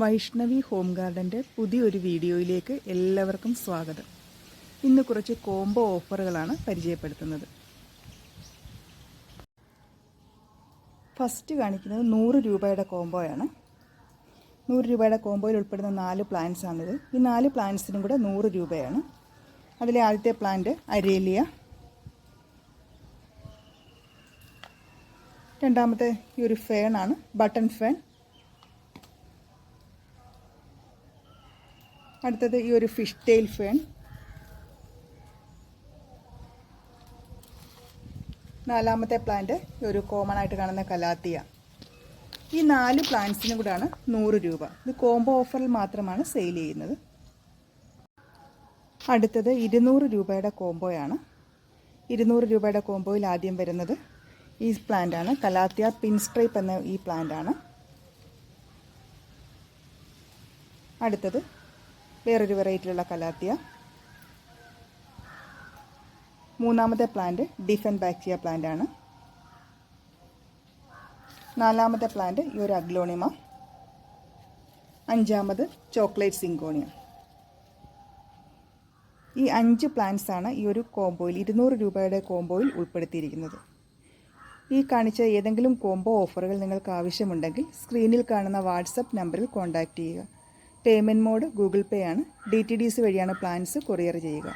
Vaishnavi home ഗാർഡന്റെ പുതിയൊരു വീഡിയോയിലേക്ക് എല്ലാവർക്കും സ്വാഗതം. ഇന്ന് കുറച്ച് കോംബോ ഓഫറുകളാണ് പരിചയപ്പെടുത്തുന്നത്. ഫസ്റ്റ് കാണിക്കുന്നത് നൂറ് രൂപയുടെ കോംബോയാണ്. നൂറ് രൂപയുടെ കോംബോയിൽ ഉൾപ്പെടുന്ന നാല് പ്ലാന്റ്സ് ആണിത്. ഈ നാല് പ്ലാന്റ്സിനും കൂടെ നൂറ് രൂപയാണ്. അതിലെ ആദ്യത്തെ പ്ലാന്റ് അരേലിയ. രണ്ടാമത്തെ ഈ ഒരു ഫേണാണ് ബട്ടൺ ഫേൺ. അടുത്തത് ഈ ഒരു ഫിഷ് ടെയിൽ ഫേൺ നാലാമത്തെ പ്ലാന്റ് ഈ ഒരു കോമൺ ആയിട്ട് കാണുന്ന കലാത്തിയ. ഈ നാല് പ്ലാന്റ്സിനും കൂടാണ് നൂറ് രൂപ. ഇത് കോംബോ ഓഫറിൽ മാത്രമാണ് സെയിൽ ചെയ്യുന്നത്. അടുത്തത് ഇരുന്നൂറ് രൂപയുടെ കോംബോയാണ് ഇരുന്നൂറ് രൂപയുടെ കോംബോയിൽ ആദ്യം വരുന്നത് ഈ പ്ലാന്റാണ് കലാത്തിയ പിൻസ്ട്രൈപ്പ് എന്ന ഈ പ്ലാന്റാണ് അടുത്തത് വേറൊരു വെറൈറ്റിയിലുള്ള കലാത്തിയ. മൂന്നാമത്തെ പ്ലാന്റ് ഡിഫൻ ബാക്ടീരിയ പ്ലാന്റ് ആണ്. നാലാമത്തെ പ്ലാന്റ് ഈ ഒരു അഗ്ലോണിമ അഞ്ചാമത് ചോക്ലേറ്റ് സിങ്കോണിയ ഈ അഞ്ച് പ്ലാന്റ്സ് ആണ് ഈ ഒരു കോംബോയിൽ ഇരുന്നൂറ് രൂപയുടെ കോംബോയിൽ ഉൾപ്പെടുത്തിയിരിക്കുന്നത്. ഈ കാണിച്ച ഏതെങ്കിലും കോംബോ ഓഫറുകൾ നിങ്ങൾക്ക് ആവശ്യമുണ്ടെങ്കിൽ സ്ക്രീനിൽ കാണുന്ന വാട്സപ്പ് നമ്പറിൽ കോൺടാക്റ്റ് ചെയ്യുക. പേയ്മെന്റ് മോഡ് ഗൂഗിൾ പേ ആണ്. ഡി ടി ഡി സി വഴിയാണ് പ്ലാൻസ് കൊറിയർ ചെയ്യുക.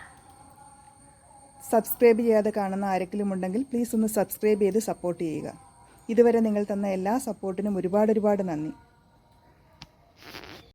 സബ്സ്ക്രൈബ് ചെയ്യാതെ കാണുന്ന ആരെങ്കിലും ഉണ്ടെങ്കിൽ പ്ലീസ് ഒന്ന് സബ്സ്ക്രൈബ് ചെയ്ത് സപ്പോർട്ട് ചെയ്യുക. ഇതുവരെ നിങ്ങൾ തന്ന എല്ലാ സപ്പോർട്ടിനും ഒരുപാട് ഒരുപാട് നന്ദി.